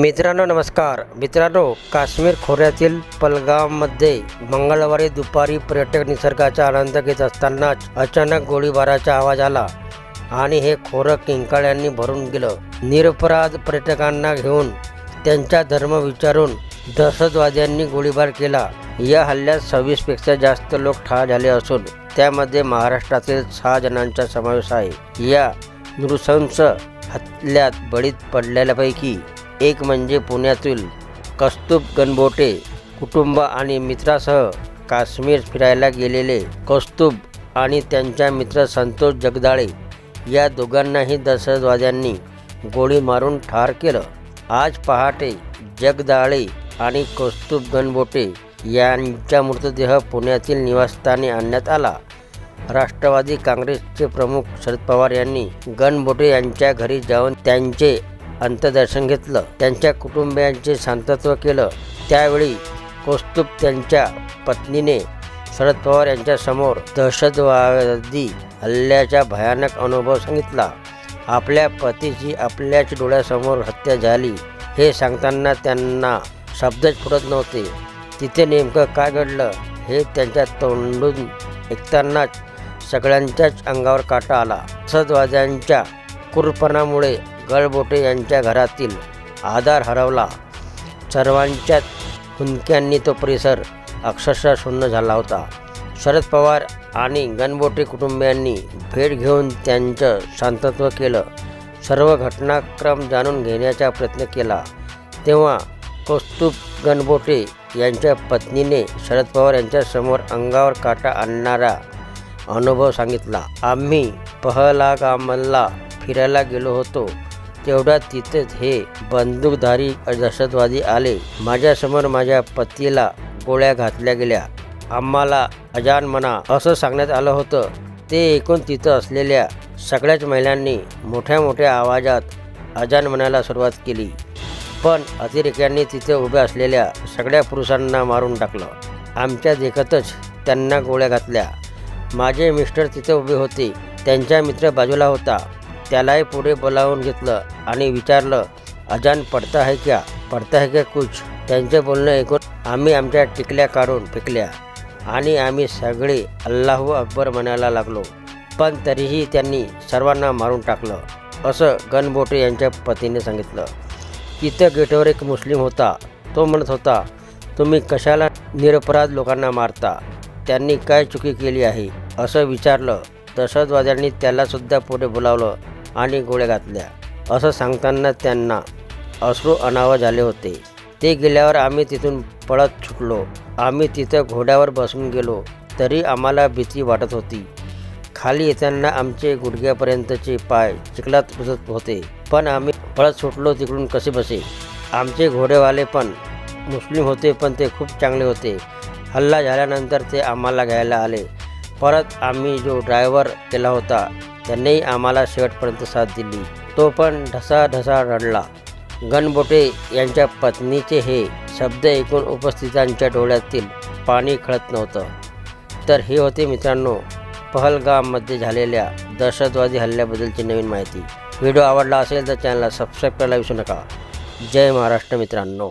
मित्रांनो नमस्कार. मित्रांनो काश्मीर खोऱ्यातील पलगाममध्ये मंगळवारी दुपारी पर्यटक निसर्गाचा आनंद घेत असतानाच अचानक गोळीबाराचा आवाज आला आणि हे खोरं किंकाळ्यांनी भरून गेलं. निरपराध पर्यटकांना घेऊन त्यांचा धर्म विचारून दहशतवाद्यांनी गोळीबार केला. या हल्ल्यात सव्वीसपेक्षा जास्त लोक ठार झाले असून त्यामध्ये महाराष्ट्रातील सहा जणांचा समावेश आहे. या नृशंस हल्ल्यात बळीत पडलेल्यापैकी एक म्हणजे पुण्यातील कस्तुब गणबोटे कुटुंब आणि मित्रासह काश्मीर फिरायला गेलेले कौस्तुभ आणि त्यांच्या मित्र संतोष जगदाळे या दोघांनाही दहशतवाद्यांनी गोळी मारून ठार केलं. आज पहाटे जगदाळे आणि कौस्तुभ गणबोटे यांचा मृतदेह पुण्यातील निवासस्थानी आणण्यात आला. राष्ट्रवादी काँग्रेसचे प्रमुख शरद पवार यांनी गणबोटे यांच्या घरी जाऊन त्यांचे अंत्यदर्शन घेतलं. त्यांच्या कुटुंबियांचे शांतत्व केलं. त्यावेळी कौस्तुभ त्यांच्या पत्नीने शरद पवार यांच्यासमोर दहशतवादी हल्ल्याचा भयानक अनुभव सांगितला. आपल्या पतीची आपल्याच डोळ्यासमोर हत्या झाली हे सांगताना त्यांना शब्दच फुटत नव्हते. तिथे नेमकं काय घडलं हे त्यांच्या तोंडून ऐकतानाच सगळ्यांच्याच अंगावर काटा आला. दहशतवाद्यांच्या कुरपणामुळे गळबोटे यांच्या घरातील आधार हरवला. सर्वांच्याच हुंदक्यांनी तो परिसर अक्षरशः शून्य झाला होता. शरद पवार आणि गणबोटे कुटुंबियांनी भेट घेऊन त्यांचं शांतत्व केलं. सर्व घटनाक्रम जाणून घेण्याचा प्रयत्न केला. तेव्हा कौस्तुभ गणबोटे यांच्या पत्नीने शरद पवार यांच्यासमोर अंगावर काटा आणणारा अनुभव सांगितला. आम्ही पहलागामला फिरायला गेलो होतो. तेवढ्यात तिथेच हे बंदूकधारी दहशतवादी आले. माझ्यासमोर माझ्या पतीला गोळ्या घातल्या गेल्या. आम्हाला अजान म्हणा असं सांगण्यात आलं होतं. ते ऐकून तिथं असलेल्या सगळ्याच महिलांनी मोठ्या मोठ्या आवाजात अजान म्हणायला सुरुवात केली. पण अतिरेक्यांनी तिथे उभ्या असलेल्या सगळ्या पुरुषांना मारून टाकलं. आमच्या देखतच त्यांना गोळ्या घातल्या. माझे मिस्टर तिथे उभे होते. त्यांचा मित्र बाजूला होता. त्यालाही पुढे बोलावून घेतलं आणि विचारलं अजान पडता है क्या? पडता है क्या कुछ? त्यांचे बोलणं ऐकून आम्ही आमच्या टिकल्या काढून फेकल्या आणि आम्ही सगळे अल्लाहू अकबर म्हणायला लागलो. पण तरीही त्यांनी सर्वांना मारून टाकलं असं गणबोटे यांच्या पतीने सांगितलं. तिथं गेटवर एक मुस्लिम होता. तो म्हणत होता तुम्ही कशाला निरपराध लोकांना मारता? त्यांनी काय चुकी केली आहे? असं विचारलं. दहशतवाद्यांनी त्यालासुद्धा पुढे बोलावलं. आणि गोळ्या घातल्या. असं सांगताना त्यांना अश्रू अनावर झाले होते. ते गेल्यावर आम्ही तिथून पळत सुटलो आम्ही तिथं घोड्यावर बसून गेलो तरी आम्हाला भीती वाटत होती. खाली येताना आमचे गुडघ्यापर्यंतचे पाय चिखलात पुसत होते पण आम्ही पळत सुटलो तिकडून कसे बसे? आमचे घोडेवाले पण मुस्लिम होते पण ते खूप चांगले होते. हल्ला झाल्यानंतर ते आम्हाला घ्यायला आले. परत आम्ही जो ड्रायव्हर केला होता त्यांनीही आम्हाला शेवटपर्यंत साथ दिली. तो पण ढसा ढसा रडला. गणबोटे यांच्या पत्नीचे हे शब्द ऐकून उपस्थितांच्या डोळ्यातील पाणी खळत नव्हतं. तर हे होते मित्रांनो पहलगाममध्ये झालेल्या दहशतवादी हल्ल्याबद्दलची नवीन माहिती. व्हिडिओ आवडला असेल तर चॅनलला सबस्क्राईब करायला विसरू नका. जय महाराष्ट्र मित्रांनो.